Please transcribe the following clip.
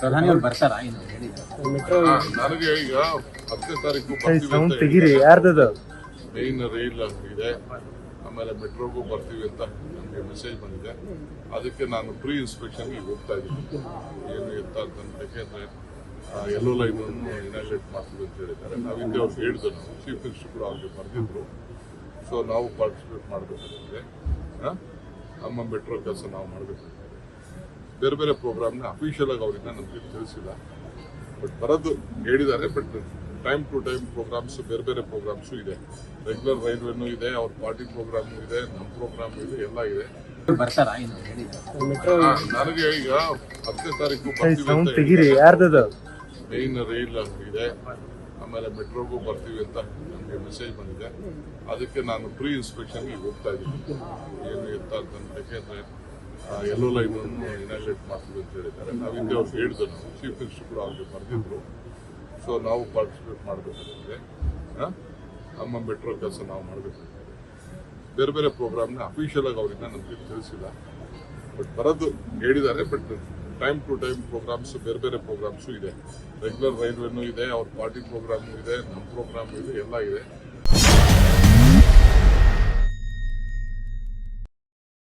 ಪ್ರಧಾನಿ ಅವ್ರು ಬರ್ತಾರಾ? ಏನು ಹೇಳಿದ್ರು ನನಗೆ ಈಗ ಹತ್ತನೇ ತಾರೀಕು ಬರ್ತೀವಿ ಅಂತ ತೆಗೀರಿ ಯಾರ್ದದು? ಮೇನ್ ರೈಲ್ ಇದೆ ಆಮೇಲೆ ಮೆಟ್ರೋಗೂ ಬರ್ತೀವಿ ಅಂತ ನನಗೆ ಮೆಸೇಜ್ ಬಂದಿದೆ. ಅದಕ್ಕೆ ನಾನು ಪ್ರೀ ಇನ್ಸ್ಪೆಕ್ಷನ್ಗೆ ಹೋಗ್ತಾ ಇದ್ದೀನಿ. ಏನು ಎತ್ತ ಅಂತ ಯಾಕೆಂದ್ರೆ ಎಲ್ಲೋ ಲೈನ್ ಇನಾಗ್ರೇಟ್ ಮಾಡ್ತೀವಿ ಅಂತ ಹೇಳಿದ್ದಾರೆ. ನಾವು ಹಿಂದೆ ಅವ್ರು ಹೇಳಿದ್ರು ನಾವು. ಚೀಫ್ ಮಿನಿಸ್ಟರ್ ಕೂಡ ಅವ್ರಿಗೆ ಬರೆದಿದ್ರು. ಸೊ ನಾವು ಪಾರ್ಟಿಸಿಪೇಟ್ ಮಾಡಬೇಕಾಗಿದೆ ನಮ್ಮ ಮೆಟ್ರೋ ಕೆಲಸ ನಾವು ಮಾಡಬೇಕಾಗಿದೆ ಬೇರೆ ಬೇರೆ ಪ್ರೋಗ್ರಾಮ್ನ ಅಫಿಷಿಯಲ್ ಆಗಿ ಅವರಿಂದ ನಮಗೆ ತಿಳಿಸಿಲ್ಲ. ಬಟ್ ಬರೋದು ಹೇಳಿದ್ದಾರೆ but time to time programmes ಬೇರೆ ಬೇರೆ ಪ್ರೋಗ್ರಾಮ್ಸು ಇದೆ. ರೆಗ್ಯುಲರ್ ರೈಲ್ವೆನೂ ಇದೆ ಅವ್ರ ಪಾರ್ಟಿ ಪ್ರೋಗ್ರಾಮು ಇದೆ ನಮ್ಮ ಪ್ರೋಗ್ರಾಮ್ ಇದೆ ಎಲ್ಲ ಇದೆ. ನನಗೆ ಈಗ ಹತ್ತನೇ ತಾರೀಕು ಮೇನ್ ರೈಲ್ ಇದೆ ಆಮೇಲೆ ಮೆಟ್ರೋಗೂ ಬರ್ತೀವಿ ಅಂತ ನನಗೆ ಮೆಸೇಜ್ ಬಂದಿದೆ. ಅದಕ್ಕೆ ನಾನು ಪ್ರೀ ಇನ್ಸ್ಪೆಕ್ಷನ್ಗೆ ಹೋಗ್ತಾ ಇದ್ದೀನಿ. ಏನು ಎತ್ತ ಅಂತ ಯಾಕೆಂದ್ರೆ ಎಲ್ಲೋ ಲೈನ್ ಇನಾಗ್ರೇಟ್ ಮಾಡ್ತೀವಿ ಅಂತ ಹೇಳಿದ್ದಾರೆ. ನಾವು ಹಿಂದೆ ಅವ್ರು ಹೇಳಿದ್ರು, ನಾವು ಚೀಫ್ ಮಿನಿಸ್ಟರ್ ಕೂಡ ಅವ್ರಿಗೆ ಬರೆದಿದ್ರು. ಸೊ ನಾವು ಪಾರ್ಟಿಸಿಪೇಟ್ ಮಾಡಬೇಕಾಗಿದೆ ನಮ್ಮ ಮೆಟ್ರೋ ಕೆಲಸ ನಾವು ಮಾಡಬೇಕಾಗಿದೆ ಬೇರೆ ಬೇರೆ ಪ್ರೋಗ್ರಾಮ್ನ ಅಫಿಷಿಯಲ್ ಆಗಿ ಅವರಿಂದ ನಮಗೆ ತಿಳಿಸಿಲ್ಲ. ಬಟ್ ಬರೋದು ಹೇಳಿದ್ದಾರೆ but time to time programmes ಬೇರೆ ಬೇರೆ ಪ್ರೋಗ್ರಾಮ್ಸು ಇದೆ. ರೆಗ್ಯುಲರ್ ರೈಲ್ವೆನೂ ಇದೆ, ಅವ್ರ ಪಾರ್ಟಿ ಪ್ರೋಗ್ರಾಮು ಇದೆ ನಮ್ಮ ಪ್ರೋಗ್ರಾಮು ಇದೆ, ಎಲ್ಲ ಇದೆ.